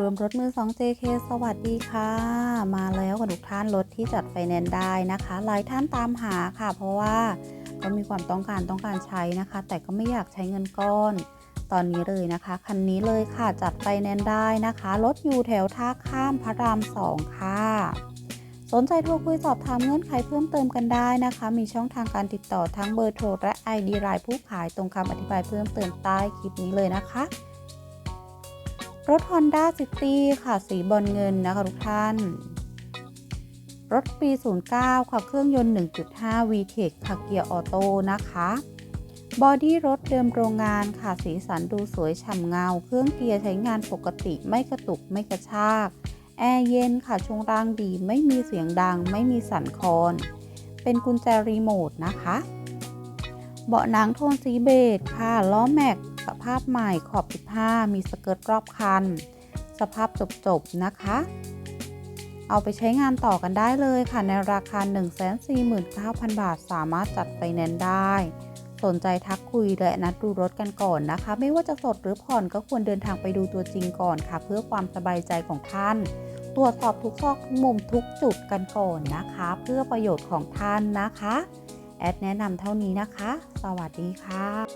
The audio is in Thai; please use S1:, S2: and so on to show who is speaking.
S1: รวมรถมือ 2 JK สวัสดีค่ะ มาแล้วกับทุกท่านรถที่จัดไฟแนนซ์ได้นะคะ หลายท่านตามหาค่ะ เพราะว่าก็มีความต้องการต้องการใช้นะคะ แต่ก็ไม่อยากใช้เงินก้อน ตอนนี้เลยนะคะ คันนี้เลยค่ะจัดไฟแนนซ์ได้นะคะ รถอยู่แถวท่าข้ามพระราม 2 ค่ะ สนใจโทรคุยสอบถามเงื่อนไขเพิ่มเติมกันได้นะคะ มีช่องทางการติดต่อทั้งเบอร์โทรและ ID รายผู้ขายตรงคำอธิบายเพิ่มเติมใต้คลิปนี้เลยนะคะ รถ Honda City ค่ะ สีบอลเงินนะคะทุกท่าน รถปี 09 ค่ะ เครื่องยนต์ 1.5 VTEC ค่ะ เกียร์ออโต้นะคะ บอดี้รถเดิมโรงงานค่ะ สีสันดูสวยฉ่ำเงา เครื่องเกียร์ใช้งานปกติ ไม่กระตุก ไม่กระชาก แอร์เย็นค่ะ ช่วงล่างดี ไม่มีเสียงดัง ไม่มีสั่นคลอน เป็นกุญแจรีโมทนะคะ เบาะหนังโทนสีเบจค่ะ ล้อแม็ก สภาพใหม่ขอบ 15 มีสเกิร์ตรอบคัน สภาพจบๆ นะคะ เอาไปใช้งานต่อกันได้เลยค่ะ ในราคา 149,000 บาท สามารถจัดไฟแนนซ์ได้ สนใจทักคุยและนัดดูรถกันก่อนนะคะ ไม่ว่าจะสดหรือผ่อนก็ควรเดินทางไปดูตัวจริงก่อนค่ะ เพื่อความสบายใจของท่านตรวจสอบทุกซอกทุกมุมทุกจุดกันก่อนนะคะ เพื่อประโยชน์ของท่านนะคะ แอดแนะนำเท่านี้นะคะ สวัสดีค่ะ